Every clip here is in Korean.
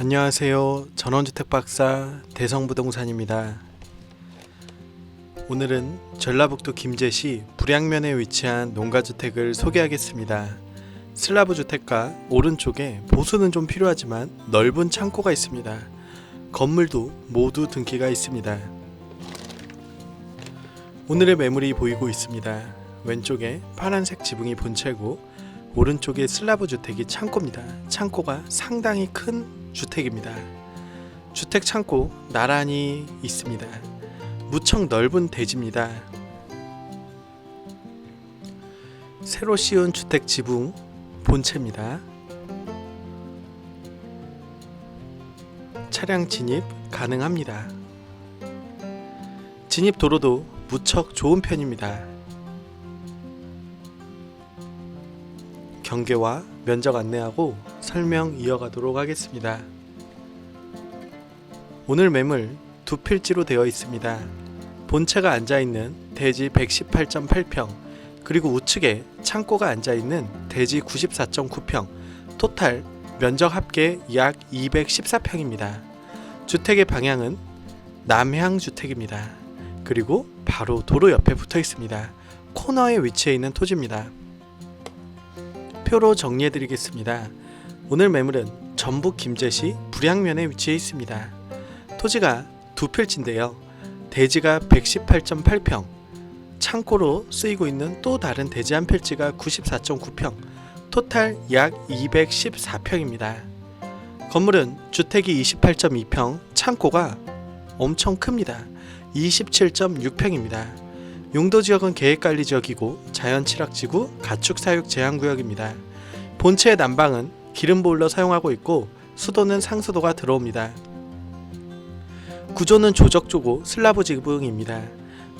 안녕하세요. 전원주택 박사 대성부동산입니다. 오늘은 전라북도 김제시 불양면에 위치한 농가주택을 소개하겠습니다. 슬라브 주택가 오른쪽에 보수는 좀 필요하지만 넓은 창고가 있습니다. 건물도 모두 등기가 있습니다. 오늘의 매물이 보이고 있습니다. 왼쪽에 파란색 지붕이 본체고 오른쪽에 슬라브 주택이 창고입니다. 창고가 상당히 큰 주택입니다. 주택 창고 나란히 있습니다. 무척 넓은 대지입니다. 새로 씌운 주택 지붕 본체입니다. 차량 진입 가능합니다. 진입 도로도 무척 좋은 편입니다. 경계와 면적 안내하고 설명 이어가도록 하겠습니다. 오늘 매물 두 필지로 되어 있습니다. 본체가 앉아 있는 대지 118.8평 그리고 우측에 창고가 앉아 있는 대지 94.9평 토탈 면적 합계 약 214평입니다. 주택의 방향은 남향 주택입니다. 그리고 바로 도로 옆에 붙어 있습니다. 코너에 위치해 있는 토지입니다. 표로 정리해 드리겠습니다. 오늘 매물은 전북 김제시 불양면에 위치해 있습니다. 토지가 두 필지인데요. 대지가 118.8평, 창고로 쓰이고 있는 또 다른 대지 한 필지가 94.9평, 토탈 약 214평입니다. 건물은 주택이 28.2평, 창고가 엄청 큽니다. 27.6평입니다. 용도 지역은 계획관리 지역이고 자연 칠학지구 가축 사육 제한 구역입니다. 본체의 난방은 기름 보일러 사용하고 있고 수도는 상수도가 들어옵니다. 구조는 조적조고 슬라브 지붕입니다.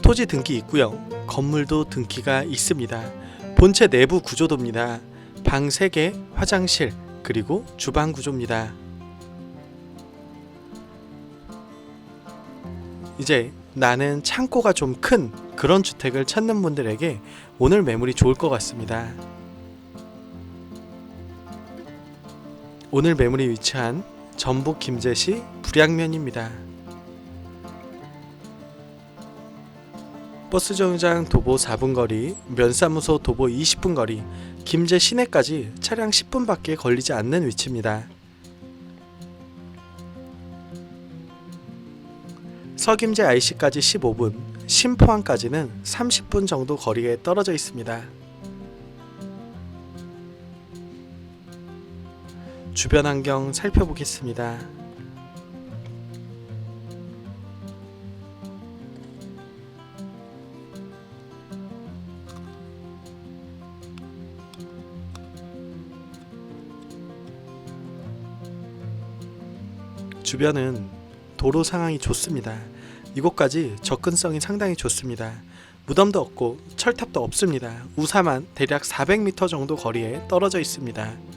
토지 등기 있고요. 건물도 등기가 있습니다. 본체 내부 구조도입니다. 방 3개, 화장실, 그리고 주방 구조입니다. 이제 나는 창고가 좀 큰 그런 주택을 찾는 분들에게 오늘 매물이 좋을 것 같습니다. 오늘 매물이 위치한 전북 김제시 불양면입니다. 버스 정류장 도보 4분 거리, 면사무소 도보 20분 거리, 김제 시내까지 차량 10분밖에 걸리지 않는 위치입니다. 서김제 IC까지 15분, 심포항까지는 30분 정도 거리에 떨어져 있습니다. 주변 환경 살펴보겠습니다. 주변은 도로 상황이 좋습니다. 이곳까지 접근성이 상당히 좋습니다. 무덤도 없고 철탑도 없습니다. 우사만 대략 400m 정도 거리에 떨어져 있습니다.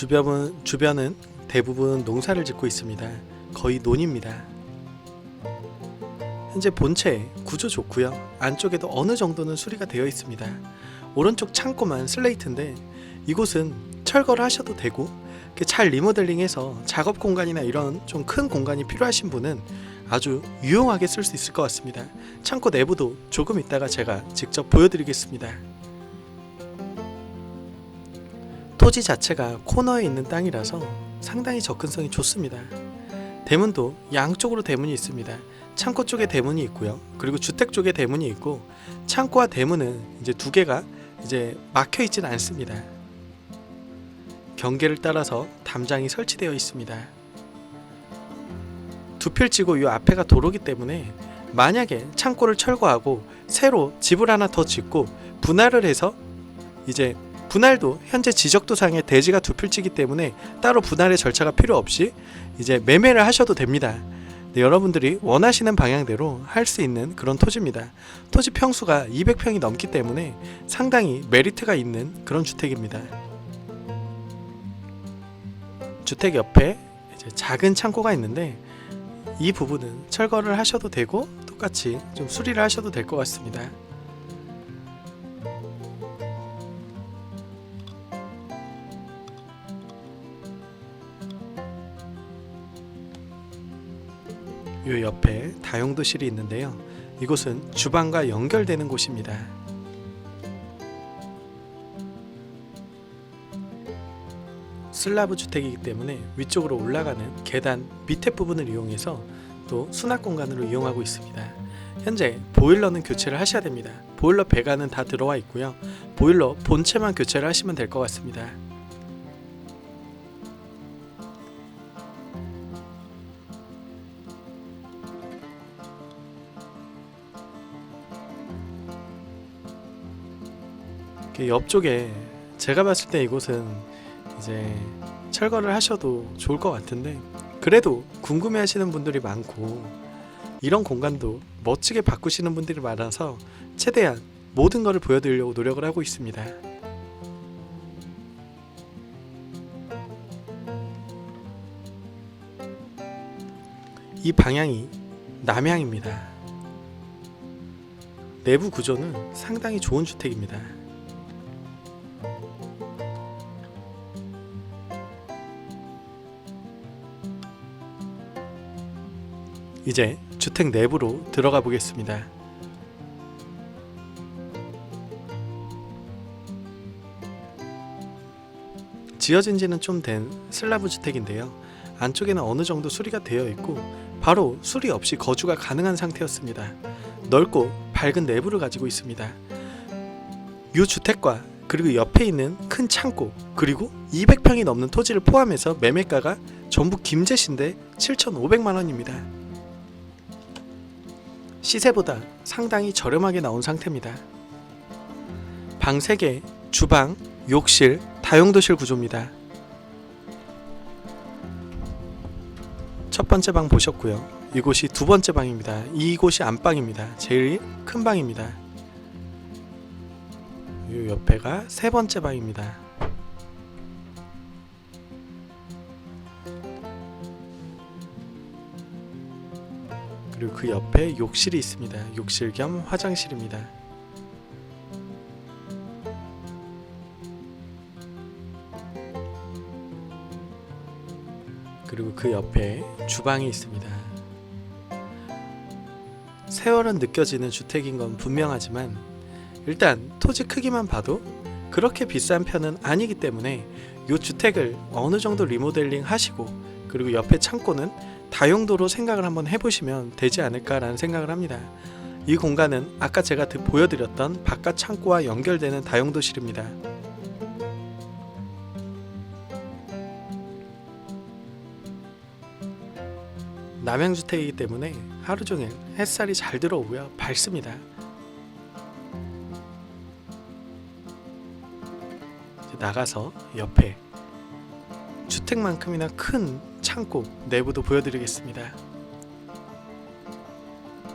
주변은 주변은 대부분 농사를 짓고 있습니다. 거의 논입니다. 현재 본체 구조 좋고요. 안쪽에도 어느 정도는 수리가 되어 있습니다. 오른쪽 창고만 슬레이트인데 이곳은 철거를 하셔도 되고 잘 리모델링해서 작업 공간이나 이런 좀 큰 공간이 필요하신 분은 아주 유용하게 쓸 수 있을 것 같습니다. 창고 내부도 조금 이따가 제가 직접 보여드리겠습니다. 토지 자체가 코너에 있는 땅이라서 상당히 접근성이 좋습니다. 대문도 양쪽으로 대문이 있습니다. 창고 쪽에 대문이 있고요. 그리고 주택 쪽에 대문이 있고 창고와 대문은 이제 두 개가 이제 막혀 있지는 않습니다. 경계를 따라서 담장이 설치되어 있습니다. 두 필지고 이 앞에가 도로기 때문에 만약에 창고를 철거하고 새로 집을 하나 더 짓고 분할을 해서 이제 분할도 현재 지적도상에 대지가 두 필지기 때문에 따로 분할의 절차가 필요 없이 이제 매매를 하셔도 됩니다. 네, 여러분들이 원하시는 방향대로 할 수 있는 그런 토지입니다. 토지 평수가 200평이 넘기 때문에 상당히 메리트가 있는 그런 주택입니다. 주택 옆에 작은 창고가 있는데 이 부분은 철거를 하셔도 되고 똑같이 좀 수리를 하셔도 될 것 같습니다. 요 옆에 다용도실이 있는데요. 이곳은 주방과 연결되는 곳입니다. 슬라브 주택이기 때문에 위쪽으로 올라가는 계단 밑에 부분을 이용해서 또 수납 공간으로 이용하고 있습니다. 현재 보일러는 교체를 하셔야 됩니다. 보일러 배관은 다 들어와 있고요. 보일러 본체만 교체를 하시면 될 것 같습니다. 옆쪽에 제가 봤을 때 이곳은 이제 철거를 하셔도 좋을 것 같은데 그래도 궁금해 하시는 분들이 많고 이런 공간도 멋지게 바꾸시는 분들이 많아서 최대한 모든 것을 보여드리려고 노력을 하고 있습니다. 이 방향이 남향입니다. 내부 구조는 상당히 좋은 주택입니다. 이제 주택 내부로 들어가 보겠습니다. 지어진 지는 좀 된 슬라브 주택인데요. 안쪽에는 어느 정도 수리가 되어 있고 바로 수리 없이 거주가 가능한 상태였습니다. 넓고 밝은 내부를 가지고 있습니다. 이 주택과 그리고 옆에 있는 큰 창고 그리고 200평이 넘는 토지를 포함해서 매매가가 전부 김제시인데 7,500만 원입니다. 시세보다 상당히 저렴하게 나온 상태입니다. 방 3개, 주방, 욕실, 다용도실 구조입니다. 첫 번째 방 보셨고요. 이곳이 두 번째 방입니다. 이곳이 안방입니다. 제일 큰 방입니다. 이 옆에가 세 번째 방입니다. 그리고 그 옆에 욕실이 있습니다. 욕실 겸 화장실입니다. 그리고 그 옆에 주방이 있습니다. 세월은 느껴지는 주택인 건 분명하지만 일단 토지 크기만 봐도 그렇게 비싼 편은 아니기 때문에 이 주택을 어느 정도 리모델링 하시고 그리고 옆에 창고는 다용도로 생각을 한번 해보시면 되지 않을까라는 생각을 합니다. 이 공간은 아까 제가 드- 보여드렸던 바깥 창고와 연결되는 다용도실입니다. 남양주택이기 때문에 하루 종일 햇살이 잘 들어오고요. 밝습니다. 나가서 옆에 주택만큼이나 큰 창고 내부도 보여드리겠습니다.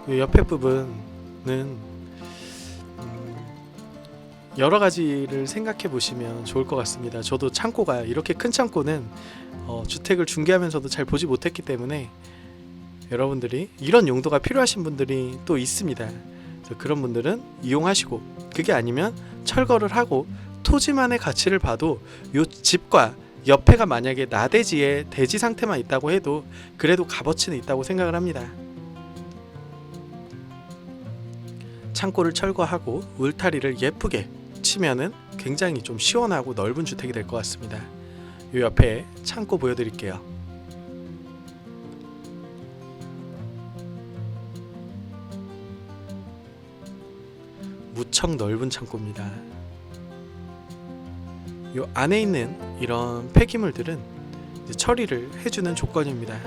이 옆에 부분은 음, 여러 가지를 생각해 보시면 좋을 것 같습니다. 저도 창고가 이렇게 큰 창고는 어, 주택을 중개하면서도 잘 보지 못했기 때문에 여러분들이 이런 용도가 필요하신 분들이 또 있습니다. 그런 분들은 이용하시고 그게 아니면 철거를 하고 토지만의 가치를 봐도 요 집과 옆에가 만약에 나대지에 대지 상태만 있다고 해도 그래도 값어치는 있다고 생각을 합니다. 창고를 철거하고 울타리를 예쁘게 치면은 굉장히 좀 시원하고 넓은 주택이 될 것 같습니다. 요 옆에 창고 보여드릴게요. 무척 넓은 창고입니다. 요 안에 있는 이런 폐기물들은 처리를 해주는 조건입니다.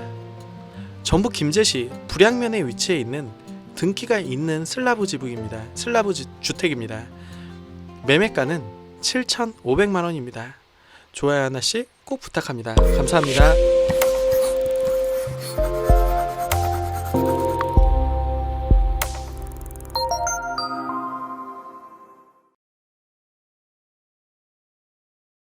전북 김제시 불양면에 위치해 있는 등기가 있는 슬라브 지붕입니다. 슬라브 주, 주택입니다. 매매가는 7,500만 원입니다. 좋아요 하나씩 꼭 부탁합니다. 감사합니다.